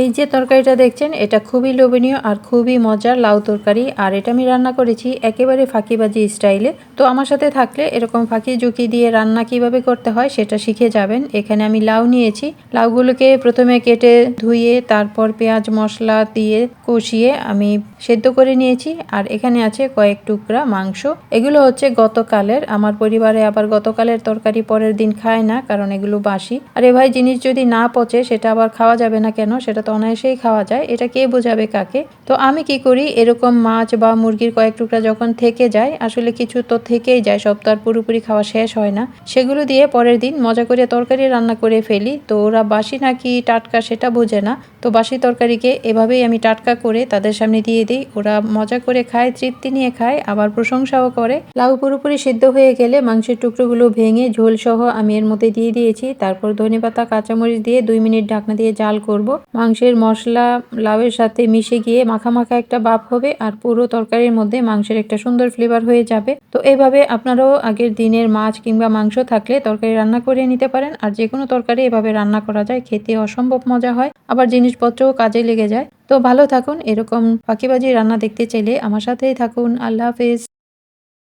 এই যে তরকারিটা দেখছেন, এটা খুবই লোভনীয় আর খুবই মজার লাউ তরকারি। আর এটা আমি রান্না করেছি একেবারে ফাঁকিবাজি স্টাইলে। তো আমার সাথে থাকলে এরকম ফাঁকি ঝুঁকি দিয়ে রান্না কীভাবে করতে হয় সেটা শিখে যাবেন। এখানে আমি লাউ নিয়েছি। লাউগুলোকে প্রথমে কেটে ধুয়ে, তারপর পেঁয়াজ মশলা দিয়ে কষিয়ে আমি সেদ্ধ করে নিয়েছি। আর এখানে আছে কয়েক টুকরা মাংস। এগুলো হচ্ছে গতকালের। আমার পরিবারে আবার গতকালের তরকারি পরের দিন খায় না, কারণ এগুলো বাসি। আরে ভাই, জিনিস যদি না পচে সেটা আবার খাওয়া যাবে না কেন? সেটা তো অনায়াসেই খাওয়া যায়, এটা কে বোঝাবে কাকে? তো আমি কি করি, এরকম মাছ বা মুরগির কয়েক টুকরা যখন থেকে যায়, আসলে কিছু তো থেকেই যায় সব তো আর পুরোপুরি খাওয়া শেষ হয় না। সেগুলো দিয়ে পরের দিন মজা করে তরকারি রান্না করে ফেলি। তো ওরা বাসি নাকি টাটকা সেটা বোঝে না। তো বাসি তরকারিকে এভাবেই আমি টাটকা করে তাদের সামনে দিয়ে দিই। ওরা মজা করে খায়, তৃপ্তি নিয়ে খায়, আবার প্রশংসাও করে। লাউ পুরোপুরি সিদ্ধ হয়ে গেলে মাংসের টুকরোগুলো ভেঙে ঝোল সহ আমি এর মধ্যে দিয়ে দিয়েছি। তারপর ধনেপাতা, কাঁচামরিচ দিয়ে দুই মিনিট ঢাকনা দিয়ে জাল করব। মাংসের মশলা, লাউয়ের সাথে মিশে গিয়ে মাখা মাখা একটা বাপ হবে আর পুরো তরকারির মধ্যে মাংসের একটা সুন্দর ফ্লেভার হয়ে যাবে। তো এভাবে আপনারাও আগের দিনের মাছ কিংবা মাংস থাকলে তরকারি রান্না করে নিতে পারেন আর যে কোনো তরকারি এভাবে রান্না করা যায়, খেতে অসম্ভব মজা হয়। আবার জিনিসপত্রও কাজে লেগে যায়। তো ভালো থাকুন, এরকম ফাঁকিবাজি রান্না দেখতে চাইলে আমার সাথেই থাকুন। আল্লাহ হাফেজ।